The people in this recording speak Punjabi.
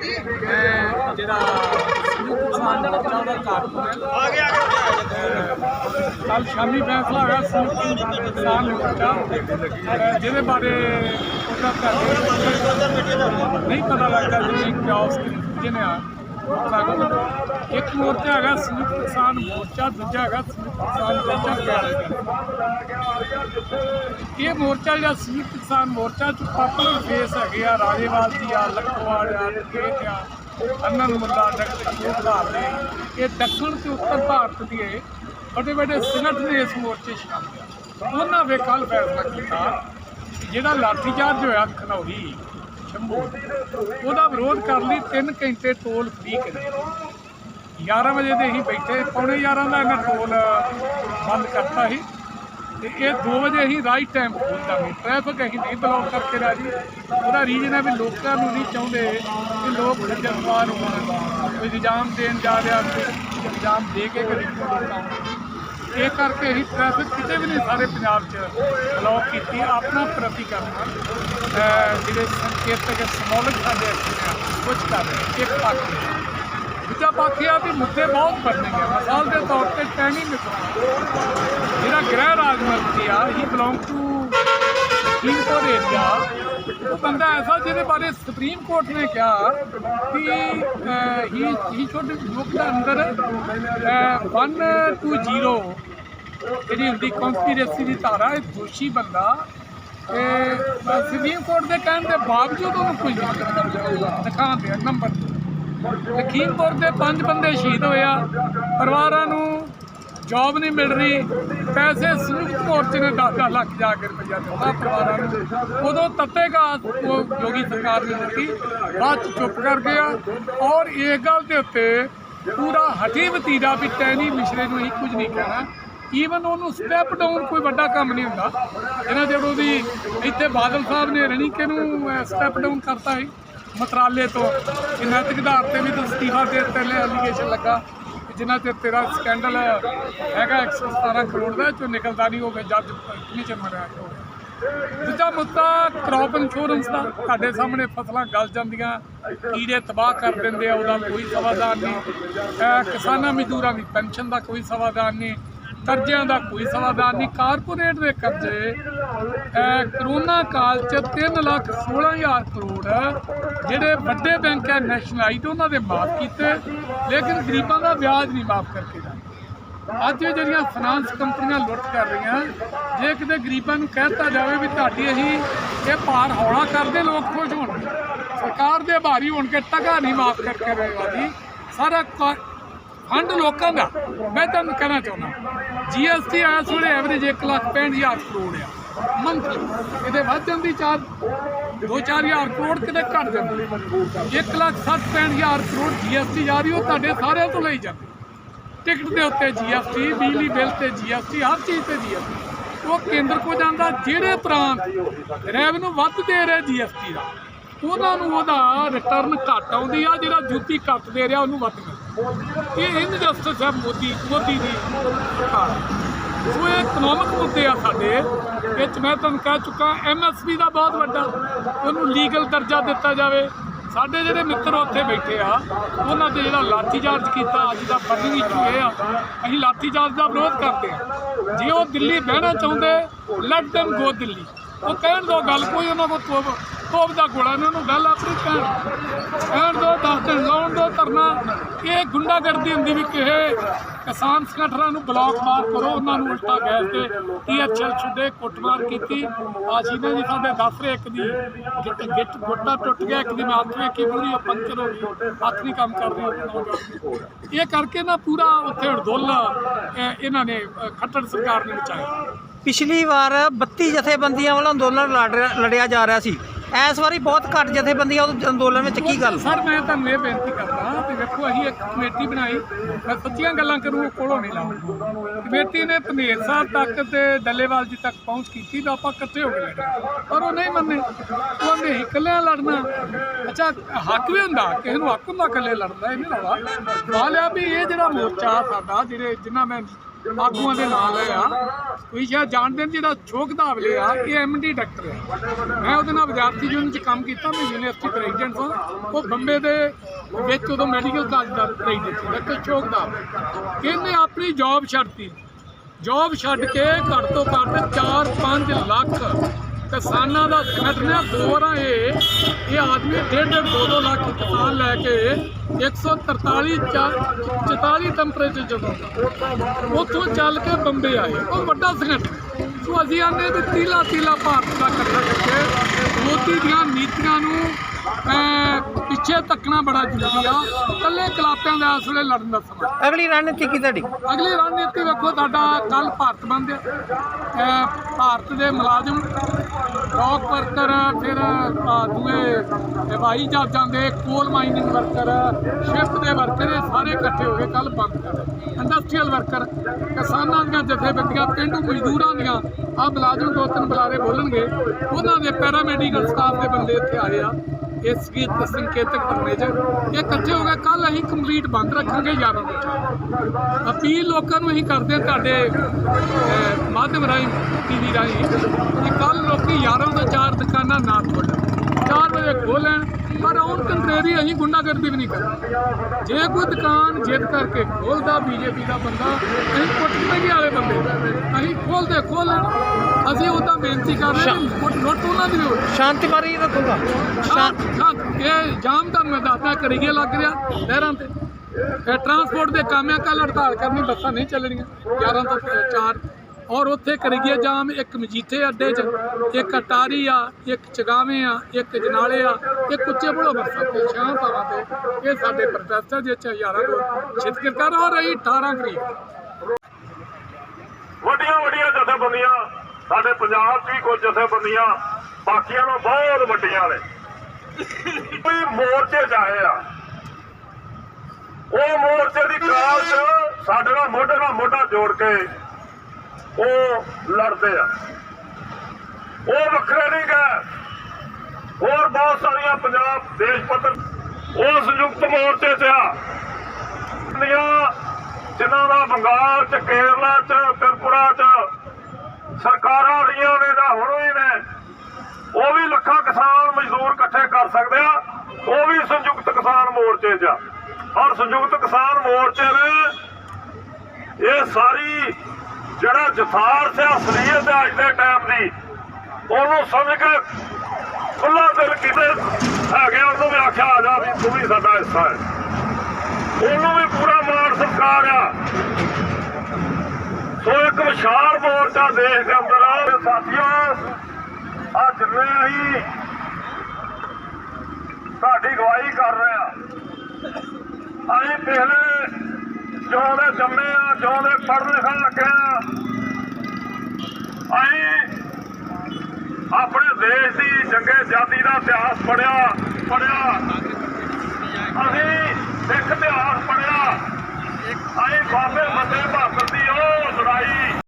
ਜਿਹੜਾ ਆ ਗਿਆ ਕੱਲ ਸ਼ਾਮੀ ਫੈਸਲਾ ਹੋਇਆ ਸੰਯੁਕਤ ਕਿਸਾਨ ਮੋਰਚਾ ਜਿਹਦੇ ਬਾਰੇ ਉਹਦਾ ਨਹੀਂ ਪਤਾ ਲੱਗਦਾ ਜਿਵੇਂ ਕਿਉਸ ਜਿਹਨੇ ਆ ਇੱਕ ਮੋਰਚਾ ਹੈਗਾ ਸੰਯੁਕਤ ਕਿਸਾਨ ਮੋਰਚਾ, ਦੂਜਾ ਹੈਗਾ ਸੰਯੁਕਤ ਕਿਸਾਨ ਮੋਰਚਾ ਕੈਨੇਡਾ ਇਹ ਮੋਰਚਾ ਜਿਹੜਾ ਸੰਯੁਕਤ ਕਿਸਾਨ ਮੋਰਚਾ ਚ ਪਾਪੂਲਰ ਫੇਸ ਹੈਗੇ ਆ, ਰਾਜੇਵਾਲ ਜੀ ਆ, ਲਖਵਾਲ ਆ ਰਕੇਤ ਆ ਅੰਨਨ ਮੁੱਲਾ ਡਾਕਟਰ ਜੋਧਾਰ ਨੇ ਇਹ ਦੱਖਣ ਤੇ ਉੱਤਰ ਭਾਰਤ ਦੇ ਵੱਡੇ ਵੱਡੇ ਸੰਗਠਨ ਇਸ ਮੋਰਚੇ 'ਚ ਸ਼ਾਮਿਲ ਉਹਨਾਂ ਵੇ ਕੱਲ ਫੈਸਲਾ ਕੀਤਾ, ਜਿਹੜਾ ਲਾਠੀਚਾਰਜ ਹੋਇਆ ਖਨੌਰੀ। ਸ਼ੰਭੂ ਉਹਦਾ ਵਿਰੋਧ ਕਰਨ ਲਈ 3 ਘੰਟੇ ਟੋਲ ਫ੍ਰੀ ਕਰਿਆ 11 ਵਜੇ ਦੇ ਹੀ ਬੈਠੇ, ਪੌਣੇ 11 ਦਾ ਇਹਨਾਂ ਟੋਲ ਬੰਦ ਕਰਤਾ ਸੀ। ਤੇ ਇਹ 2 ਵਜੇ ਹੀ ਰਾਈਟ ਟਾਈਮ ਖੋਲਦਾ ਵੀ ਟ੍ਰੈਫਿਕ ਅਸੀਂ ਨਹੀਂ ਬਲੌਕ ਕਰਕੇ ਰਾਜੀ ਉਹਦਾ ਰੀਜਨ ਹੈ ਵੀ ਲੋਕਾਂ ਨੂੰ ਨਹੀਂ ਚਾਹੁੰਦੇ ਕਿ ਲੋਕ ਖੱਜਲ ਖੁਆਰ ਹੋਣ ਕੋਈ ਇਲਜ਼ਾਮ ਦੇਣ ਜਾ ਰਿਹਾ ਕੋਈ ਇਲਜ਼ਾਮ ਦੇ ਕੇ ਕਰੀ ਲੋਕਾਂ ਨੂੰ ਇਹ ਕਰਕੇ ਹੀ ਟ੍ਰੈਫਿਕ ਕਿਤੇ ਵੀ ਨਹੀਂ ਸਾਰੇ ਪੰਜਾਬ 'ਚ ਬਲੌਕ ਕੀਤੀ, ਆਪਣਾ ਪ੍ਰਤੀਕਰਮ ਜਿਹੜੇ ਸੰਕੇਤਕ ਸਮੋਲਕ ਸਾਡੇ ਇੱਥੇ ਆ ਕੁਝ ਕਰ ਰਹੇ ਇੱਕ ਪੱਖ ਦੂਜਾ ਪੱਖ ਇਹ ਆ ਵੀ ਮੁੱਦੇ ਬਹੁਤ ਬਣਨੇ ਮਿਸਾਲ ਦੇ ਤੌਰ ਤੇ ਟੈਨੀ ਮਿਸਰਾ ਜਿਹੜਾ ਗ੍ਰਹਿ ਰਾਜ ਮੰਤਰੀ ਆ he belong to Kingpur area ਉਹ ਬੰਦਾ ਐਸਾ ਜਿਹਦੇ ਬਾਰੇ ਸੁਪਰੀਮ ਕੋਰਟ ਨੇ ਕਿਹਾ ਕਿ ਹੀ ਹੀ ਸ਼ੁੱਡ ਲੁੱਕ ਦਾ ਅੰਦਰ 120 ਜਿਹੜੀ ਹੁੰਦੀ ਕਨਸਪੀਰੇਸੀ ਦੀ ਧਾਰਾ, ਇਹ ਦੋਸ਼ੀ ਬੰਦਾ। ਤੇ ਸੁਪਰੀਮ ਕੋਰਟ ਦੇ ਕਹਿਣ ਦੇ ਬਾਵਜੂਦ ਉਹਨੂੰ ਕੁਝ ਨਹੀਂ ਦਿਖਾਉਂਦੇ ਨੰਬਰ ਲਖੀਮਪੁਰ ਦੇ ਪੰਜ ਬੰਦੇ ਸ਼ਹੀਦ ਹੋਏ ਆ। ਪਰਿਵਾਰਾਂ ਜੌਬ ਨਹੀਂ ਮਿਲ ਰਹੀ। ਪੈਸੇ ਸੰਯੁਕਤ ਮੋਰਚੇ ਨੇ 10 ਲੱਖ ਜਾ ਕੇ ਰੁਪਈਆ ਦਿੱਤਾ ਪਰਿਵਾਰਾਂ ਨੂੰ। ਉਦੋਂ ਤੱਤੇਗਾ ਉਹ ਯੋਗੀ ਸਰਕਾਰ ਨੇ ਦਿੱਤੀ। ਬਾਅਦ ਚ ਚੁੱਪ ਕਰ ਗਿਆ। ਔਰ ਇਸ ਗੱਲ ਦੇ ਉੱਤੇ ਪੂਰਾ ਹਟੀ ਵਤੀਰਾ ਵੀ ਟੈਨੀ ਮਿਸ਼ਰੇ ਨੂੰ ਹੀ ਕੁਝ ਨਹੀਂ ਕਹਿਣਾ। ਈਵਨ ਉਹਨੂੰ ਸਟੈਪ ਡਾਊਨ ਕੋਈ ਵੱਡਾ ਕੰਮ ਨਹੀਂ ਹੁੰਦਾ। ਇਹਨਾਂ ਜਦੋਂ ਦੀ ਇੱਥੇ ਬਾਦਲ ਸਾਹਿਬ ਨੇ ਰਣੀਕੇ ਨੂੰ ਸਟੈਪ ਡਾਊਨ ਕਰਤਾ ਹੈ ਮਤਰਾਲੇ ਤੋਂ। ਕਿ ਨੈਤਿਕ ਆਧਾਰ ਤੇ ਵੀ ਤਾਂ ਅਸਤੀਫਾ ਦੇ ਪਹਿਲੇ ਐਲੀਗੇਸ਼ਨ ਲੱਗਾ। ਕਿ ਜਿਨ੍ਹਾਂ ਤੇ ਤੇਰਾ ਸਕੈਂਡਲ ਹੈਗਾ 117 ਕਰੋੜ ਦਾ ਚੋਂ ਨਿਕਲਦਾ ਨਹੀਂ ਹੋਵੇ ਜੱਜ ਨੀਚੇ ਮਰਿਆ ਹੋਵੇ ਦੂਜਾ ਮੁੱਦਾ ਕ੍ਰੌਪ ਇੰਸ਼ੋਰੈਂਸ ਦਾ। ਤੁਹਾਡੇ ਸਾਹਮਣੇ ਫਸਲਾਂ ਗਲ ਜਾਂਦੀਆਂ, ਕੀੜੇ ਤਬਾਹ ਕਰ ਦਿੰਦੇ ਆ, ਉਹਦਾ ਕੋਈ ਸਮਾਧਾਨ ਨਹੀਂ। ਕਿਸਾਨਾਂ ਮਜ਼ਦੂਰਾਂ ਦੀ ਪੈਨਸ਼ਨ ਦਾ ਕੋਈ ਸਮਾਧਾਨ ਨਹੀਂ। ਕਰਜ਼ਿਆਂ ਦਾ ਕੋਈ ਸਮਾਧਾਨ ਨਹੀਂ। ਕਾਰਪੋਰੇਟ ਦੇ ਕਰਜ਼ੇ ਕਰੋਨਾ ਕਾਲ ਚ 3 ਲੱਖ 16 ਹਜ਼ਾਰ ਕਰੋੜ ਜਿਹੜੇ ਵੱਡੇ ਬੈਂਕ ਹੈ ਨੈਸ਼ਨਲਾਈਟ ਉਹਨਾਂ ਦੇ ਮਾਫ ਕੀਤੇ, ਲੇਕਿਨ ਗਰੀਬਾਂ ਦਾ ਵਿਆਜ ਨਹੀਂ ਮਾਫ ਕਰਕੇ ਦਾ ਅੱਜ ਇਹ ਜਿਹੜੀਆਂ ਫਾਈਨਾਂਸ ਕੰਪਨੀਆਂ ਲੁੱਟ ਕਰ ਰਹੀਆਂ, ਜੇ ਕਿਤੇ ਗਰੀਬਾਂ ਨੂੰ ਕਹਿਤਾ ਜਾਵੇ ਵੀ ਤੁਹਾਡੀ ਅਸੀਂ ਇਹ ਭਾਰ ਹੌਲਾ ਕਰਦੇ, ਲੋਕ ਖੁਸ਼ ਹੋਣਗੇ। ਸਰਕਾਰ ਦੇ ਭਾਰੀ ਹੋਣ ਕੇ ਟਕਾ ਨਹੀਂ ਮਾਫ ਕਰਕੇ ਰਹੇਗਾ ਜੀ ਸਾਰਾ ਫੰਡ ਲੋਕਾਂ ਦਾ। ਮੈਂ ਤੁਹਾਨੂੰ ਕਹਿਣਾ ਚਾਹੁੰਦਾ ਜੀਐਸਟੀ ਇਸ ਵੇਲੇ ਐਵਰੇਜ 1 ਲੱਖ 65 ਹਜ਼ਾਰ ਕਰੋੜ ਆ। ਮੰਥਲੀ ਇਹਦੇ ਵੱਧ ਜਾਂਦੀ ਚਾਰ 2-4 ਹਜ਼ਾਰ ਕਰੋੜ ਕਿਤੇ ਘਟ ਜਾਂਦੀ। 1 ਲੱਖ 60 65 ਹਜ਼ਾਰ ਕਰੋੜ ਜੀਐਸਟੀ ਜਾ ਰਹੀ, ਉਹ ਤੁਹਾਡੇ ਸਾਰਿਆਂ ਤੋਂ ਲਈ ਜਾਂਦੀ। ਟਿਕਟ ਦੇ ਉੱਤੇ ਜੀਐਸਟੀ ਬਿਜਲੀ ਬਿੱਲ ਤੇ ਜੀਐਸਟੀ ਹਰ ਚੀਜ਼ ਤੇ ਜੀਐਸਟੀ ਉਹ ਕੇਂਦਰ ਕੋ ਜਾਂਦਾ, ਜਿਹੜੇ ਪ੍ਰਾਂਤ ਰੈਵਨਿਊ ਵੱਧ ਦੇ ਰਿਹਾ ਜੀਐਸਟੀ ਦਾ, ਉਹਨਾਂ ਨੂੰ ਉਹਦਾ ਰਿਟਰਨ ਘੱਟ ਆਉਂਦੀ ਆ, ਜਿਹੜਾ ਜੁੱਤੀ ਘੱਟ ਦੇ ਰਿਹਾ, ਉਹਨੂੰ ਵੱਧ ਮਿਲਦਾ ਇਹ ਇਨਜਸਟਿਸ ਹੈ ਮੋਦੀ ਮੋਦੀ ਦੀ ਸਰਕਾਰ। ਸੋ ਇਹ ਇਕਨੋਮਿਕ ਮੁੱਦੇ ਆ ਸਾਡੇ, ਵਿੱਚ ਮੈਂ ਤੁਹਾਨੂੰ ਕਹਿ ਚੁੱਕਾ ਐਮਐਸਪੀ ਦਾ ਬਹੁਤ ਵੱਡਾ, ਉਹਨੂੰ ਲੀਗਲ ਦਰਜਾ ਦਿੱਤਾ ਜਾਵੇ। ਸਾਡੇ ਜਿਹੜੇ ਮਿੱਤਰ ਉੱਥੇ ਬੈਠੇ ਆ, ਉਹਨਾਂ ਤੇ ਜਿਹੜਾ ਲਾਠੀਚਾਰਜ ਕੀਤਾ, ਅੱਜ ਦਾ ਬਰਨਿੰਗ ਇਸ਼ੂ ਇਹ ਆ, ਅਸੀਂ ਲਾਠੀਚਾਰਜ ਦਾ ਵਿਰੋਧ ਕਰਦੇ ਆ। ਜੇ ਉਹ ਦਿੱਲੀ ਬਹਿਣਾ ਚਾਹੁੰਦੇ ਲੈਟ them ਗੋ ਦਿੱਲੀ। ਉਹ ਕਹਿਣ ਦੋ, ਗੱਲ ਕੋਈ ਉਹਨਾਂ ਕੋਲ ਤੋਬ ਤੋਬ ਦਾ ਗੋਲਾ ਇਹਨਾਂ ਨੂੰ ਗੱਲ ਆਪਣੀ ਕਹਿਣ ਕਹਿਣ ਦੋ ਦਸ ਦਿਨ ਲਾਉਣ ਦੋ ਧਰਨਾ। ਇਹ ਗੁੰਡਾਗਰਦੀ ਹੁੰਦੀ ਵੀ ਕਿਸੇ ਕਿਸਾਨ ਸੰਗਠਨਾਂ ਨੂੰ ਬਲੌਕ ਮਾਰ ਕਰੋ, ਉਹਨਾਂ ਨੂੰ ਉਲਟਾ ਗੈਸ ਤੇ ਟੀਐਚਐਲ ਛੁੱਡੇ, ਕੁੱਟਮਾਰ ਕੀਤੀ। ਆ ਇਹਨਾਂ ਦੀ ਸਾਡੇ ਦੱਸ ਰਹੇ, ਇੱਕ ਦੀ ਗਿੱਟ ਗਿੱਟ ਗੋਟਾ ਟੁੱਟ ਗਿਆ, ਇੱਕ ਦੀ ਮੈਂ ਹੱਥ ਵੇਖੀ ਪੂਰੀ ਉਹ ਪੰਚਰ ਹੋ ਗਈ, ਹੱਥ ਨਹੀਂ ਕੰਮ ਕਰ ਇਹ ਕਰਕੇ ਨਾ ਪੂਰਾ ਉੱਥੇ ਹੜਦੋਲ ਇਹਨਾਂ ਨੇ ਖੱਟੜ ਸਰਕਾਰ ਨੇ ਬਚਾਇਆ ਪਿਛਲੀ ਵਾਰ 32 ਜਥੇਬੰਦੀਆਂ ਵੱਲੋਂ ਅੰਦੋਲਨ ਲੜ ਰਿਹਾ- ਲੜਿਆ ਜਾ ਰਿਹਾ ਸੀ। ਇਸ ਵਾਰੀ ਬਹੁਤ ਘੱਟ ਜਥੇਬੰਦੀਆਂ ਉਹ ਅੰਦੋਲਨ ਵਿੱਚ ਕੀ ਗੱਲ? ਸਰ, ਮੈਂ ਤੁਹਾਨੂੰ ਇਹ ਬੇਨਤੀ ਕਰਦਾ ਕਿ ਵੇਖੋ, ਅਸੀਂ ਇੱਕ ਕਮੇਟੀ ਬਣਾਈ। ਮੈਂ ਸੱਚੀਆਂ ਗੱਲਾਂ ਕਰੂੰ ਕੋਲੋਂ ਨਹੀਂ ਲਾਉਂਦਾ ਕਮੇਟੀ ਨੇ ਧਨੇਰ ਸਾਹਿਬ ਤੱਕ ਤੇ ਡੱਲੇਵਾਲ ਜੀ ਤੱਕ ਪਹੁੰਚ ਕੀਤੀ ਤਾਂ ਆਪਾਂ ਇਕੱਠੇ ਹੋ ਗਏ ਪਰ ਉਹ ਨਹੀਂ ਮੰਨੇ। ਉਹ ਨੇ ਇਕੱਲਿਆਂ ਲੜਨਾ। ਅੱਛਾ, ਹੱਕ ਵੀ ਹੁੰਦਾ, ਕਿਸੇ ਨੂੰ ਹੱਕ ਹੁੰਦਾ ਇਕੱਲੇ ਲੜਦਾ ਇਹ ਨਹੀਂ ਰੌਲਾ। ਗੱਲ ਲਿਆ ਵੀ ਇਹ ਜਿਹੜਾ ਮੋਰਚਾ ਸਾਡਾ, ਜਿਹੜੇ ਜਿਨ੍ਹਾਂ ਮੈਂ ਆਗੂਆਂ ਦੇ ਨਾਲ ਆ। ਤੁਸੀਂ ਸ਼ਾਇਦ ਜਾਣਦੇ ਨੇ ਜਿਹੜਾ ਸ਼ੋਕ ਧਾਵਲੇ ਆ ਇਹ ਐਮਡੀ ਡਾਕਟਰ ਹੈ। ਮੈਂ ਉਹਦੇ ਨਾਲ ਵਿਦਿਆਰਥੀ ਯੂਨੀਅਨ ਚ ਕੰਮ ਕੀਤਾ, ਮੈਂ ਯੂਨੀਵਰਸਿਟੀ ਪ੍ਰੈਜ਼ੀਡੈਂਟ ਹਾਂ। ਉਹ ਬੰਬੇ ਦੇ ਵਿੱਚ ਉਦੋਂ ਮੈਡੀਕਲ ਕਾਲਜ ਦਾ ਪ੍ਰੈਜ਼ੀਡੈਂਟ ਸੀ, ਡਾਕਟਰ ਸ਼ੋਕ ਧਾਵਲੇ ਇਹਨੇ ਆਪਣੀ ਜੌਬ ਛੱਡਤੀ ਜੌਬ ਛੱਡ ਕੇ ਘੱਟ ਤੋਂ ਘੱਟ 4-5 ਲੱਖ ਕਿਸਾਨਾਂ ਦਾ ਸੰਗਠਨ ਹੈ ਦੋ ਵਾਰਾਂ ਇਹ। ਇਹ ਆਦਮੀ ਡੇਢ ਡੇਢ ਦੋ ਦੋ ਲੱਖ ਕਿਸਾਨ ਲੈ ਕੇ 143 ਚਾ- 44 ਟੈਂਪਰੇਚਰ ਜਦੋਂ ਉੱਥੋਂ ਚੱਲ ਕੇ ਬੰਬੇ ਆਏ। ਉਹ ਵੱਡਾ ਸੰਗਠਨ ਸੋ ਅਸੀਂ ਆਨੇ ਵੀ ਤੀਲਾ ਤੀਲਾ ਭਾਰਤ ਦਾ ਇਕੱਠਾ ਕਰਕੇ ਮੋਦੀ ਦੀਆਂ ਨੀਤੀਆਂ ਨੂੰ ਪਿੱਛੇ ਤੱਕਣਾ ਬੜਾ ਜ਼ਰੂਰੀ ਆ। ਇਕੱਲੇ ਕਲਾਪਿਆਂ ਦਾ ਇਸ ਵੇਲੇ ਲੜਨ ਦਾ ਸਮਾਂ। ਅਗਲੀ ਰਣਨੀਤੀ ਕੀ ਤੁਹਾਡੀ? ਅਗਲੀ ਰਣਨੀਤੀ ਵੇਖੋ ਸਾਡਾ ਕੱਲ ਭਾਰਤ ਬੰਦ ਹੈ। ਭਾਰਤ ਦੇ ਮੁਲਾਜ਼ਮ ਡੌਕ ਵਰਕਰ ਫਿਰ ਅਹ ਦੂਏ ਹਵਾਈ ਜਹਾਜ਼ਾਂ ਦੇ ਕੋਲ ਮਾਈਨਿੰਗ ਵਰਕਰ ਸ਼ਿਫਟ ਦੇ ਵਰਕਰ ਇਹ ਸਾਰੇ ਇਕੱਠੇ ਹੋ ਕੇ ਕੱਲ ਬੰਦ ਕਰ ਇੰਡਸਟਰੀਅਲ ਵਰਕਰ ਕਿਸਾਨਾਂ ਦੀਆਂ ਜਥੇਬੰਦੀਆਂ, ਪਿੰਡੂ ਮਜ਼ਦੂਰਾਂ ਦੀਆਂ ਆ ਮੁਲਾਜ਼ਮ ਦੋ ਤਿੰਨ ਬੁਲਾਰੇ ਬੋਲਣਗੇ। ਉਹਨਾਂ ਦੇ ਪੈਰਾਮੈਡੀਕਲ ਸਟਾਫ ਦੇ ਬੰਦੇ ਇੱਥੇ ਆਏ ਆ। ਇਸ ਗੀਤ ਸੰਕੇਤਕ ਕਰਨੇ ਚ ਇਹ ਇਕੱਠੇ ਹੋ ਗਏ ਕੱਲ ਅਸੀਂ ਕੰਪਲੀਟ ਬੰਦ ਰੱਖਾਂਗੇ 11 ਵਜੇ ਅਪੀਲ ਲੋਕਾਂ ਨੂੰ ਅਸੀਂ ਕਰਦੇ ਹਾਂ ਤੁਹਾਡੇ ਮਾਧਿਅਮ ਰਾਹੀਂ, ਟੀਵੀ ਰਾਹੀਂ ਕਿ ਕੱਲ ਲੋਕੀ 11 ਤੋਂ ਚਾਰ ਦੁਕਾਨਾਂ ਨਾ ਖੋਲ੍ਹਣ 4 ਵਜੇ ਖੋਲ੍ਹਣ ਪਰ ਔਨ ਕੰਟਰੇਰੀ ਅਸੀਂ ਗੁੰਡਾਗਰਦੀ ਵੀ ਨਹੀਂ ਕਰਦੇ ਜੇ ਕੋਈ ਦੁਕਾਨ ਜਿੱਦ ਕਰਕੇ ਖੋਲਦਾ ਬੀਜੇਪੀ ਦਾ ਬੰਦਾ ਅਸੀਂ ਕੁੱਟਦੇ ਵਾਲੇ ਬੰਦੇ। ਅਸੀਂ ਖੋਲਦੇ ਖੋਲਣ ਅਸੀਂ ਉਹਦਾ ਬੇਨਤੀ ਕਰ ਰਹੇ ਹਾਂ ਲੁੱਟ ਉਹਨਾਂ ਦੀ ਸ਼ਾਂਤੀ ਮਾਰੀ ਰੱਖੂਗਾ ਸ਼ਾਂਤ ਇਹ ਜਾਮ ਦਾ ਮੈਂ ਦੱਸਦਾ ਕਰੀਏ ਲੱਗ ਰਿਹਾ ਲਹਿਰਾਂ ਤੇ। ਇਹ ਟਰਾਂਸਪੋਰਟ ਦੇ ਕਾਮਿਆਂ ਕੱਲ ਹੜਤਾਲ ਕਰਨੀ ਬੱਸਾਂ ਨਹੀਂ ਚੱਲਣੀਆਂ। 11 ਤੋਂ 4 ਔਰ ਉੱਥੇ ਕਰੀਏ ਜਾਮ, ਇੱਕ ਮਜੀਠੇ ਅੱਡੇ 'ਚ, ਇੱਕ ਅਟਾਰੀ ਆ, ਇੱਕ ਚਗਾਵੇਂ ਆ, ਇੱਕ ਜਨਾਲੇ ਆ, ਇੱਕ ਉੱਚੇ ਬੜੋ ਬਰਸਾਤ ਤੇ ਸ਼ਾਂਤਾਵਾਂ ਤੇ ਇਹ ਸਾਡੇ ਪ੍ਰੋਟੈਸਟ ਆ 'ਚ ਹਜ਼ਾਰਾਂ ਲੋਕ ਸ਼ਿਰਕਤ ਕਰ ਰਹੀ 18 ਤਰੀਕ ਵੱਡੀਆਂ ਵੱਡੀਆਂ ਜਥੇਬੰਦੀਆਂ, ਸਾਡੇ ਪੰਜਾਬ 'ਚ ਵੀ ਕੁਝ ਜਥੇਬੰਦੀਆਂ, ਬਾਕੀਆਂ ਨਾਲੋਂ ਬਹੁਤ ਵੱਡੀਆਂ ਨੇ। ਕੋਈ ਮੋਰਚੇ ਜਾਏ ਆ। ਉਹ ਮੋਰਚੇ ਦੀ ਕਾਲ 'ਚ ਸਾਡੇ ਨਾਲ ਮੋਢੇ ਨਾਲ ਮੋਢਾ ਜੋੜ ਕੇ ਉਹ ਲੜਦੇ ਆ। ਉਹ ਵੱਖਰੇ ਨਹੀਂ ਗਏ। ਹੋਰ ਬਹੁਤ ਸਾਰੀਆਂ ਪੰਜਾਬ ਦੇਸ਼ ਪੱਧਰ ਉਹ ਸੰਯੁਕਤ ਮੋਰਚੇ 'ਚ ਆ। ਜਿਨ੍ਹਾਂ ਦਾ ਬੰਗਾਲ ਚ, ਕੇਰਲਾ ਚ, ਤ੍ਰਿਪੁਰਾ ਚ ਸਰਕਾਰਾਂ ਰਹੀਆਂ ਨੇ ਦਾ ਹੁਣ ਹੀ ਨੇ, ਉਹ ਵੀ ਲੱਖਾਂ ਕਿਸਾਨ ਮਜ਼ਦੂਰ ਇਕੱਠੇ ਕਰ ਸਕਦੇ ਆ। ਉਹ ਵੀ ਸੰਯੁਕਤ ਕਿਸਾਨ ਮੋਰਚੇ 'ਚ ਆ। ਔਰ ਸੰਯੁਕਤ ਕਿਸਾਨ ਮੋਰਚੇ ਨੇ ਇਹ ਸਾਰੀ ਜਿਹੜਾ ਜਥਾਰ ਸੀ ਅਸਲੀਅਤ ਹੈ ਅੱਜ ਦੇ ਟਾਈਮ ਦੀ, ਉਹਨੂੰ ਸਮਝ ਕੇ ਖੁੱਲਾ ਦਿਲ ਕਿਤੇ ਹੈਗੇ ਉਹਨੂੰ ਵੀ ਆਖਿਆ ਆ ਜਾ ਵੀ ਤੂੰ ਵੀ ਸਾਡਾ ਹਿੱਸਾ ਹੈ। ਉਹਨੂੰ ਵੀ ਪੂਰਾ ਮਾਣ ਸਤਿਕਾਰ ਆ। ਸੋ ਇੱਕ ਵਿਸ਼ਾਲ ਮੋਰਚਾ ਦੇਸ਼ ਦੇ ਅੰਦਰ ਆ, ਤੇ ਸਾਥੀਓ ਆ ਜਿੰਨੇ ਅਸੀਂ ਸਾਡੀ ਗਵਾਹੀ ਕਰ ਰਹੇ। ਆ ਅਸੀਂ ਪਿਛਲੇ ਜਿਉਂਦੇ ਜੰਮੇ ਆ ਜਿਉਂਦੇ ਪੜ੍ਹਨ ਲਿਖਣ ਲੱਗੇ ਆ। ਅਸੀਂ ਆਪਣੇ ਦੇਸ਼ ਦੀ ਜੰਗੇ ਜਾਤੀ ਦਾ ਇਤਿਹਾਸ ਪੜਿਆ ਪੜਿਆ ਅਸੀਂ ਸਿੱਖ ਇਤਿਹਾਸ ਪੜਿਆ ਅਸੀਂ ਬਾਬੇ ਮੱਦੇ ਭਾਰਤ ਦੀ ਉਹ ਲੜਾਈ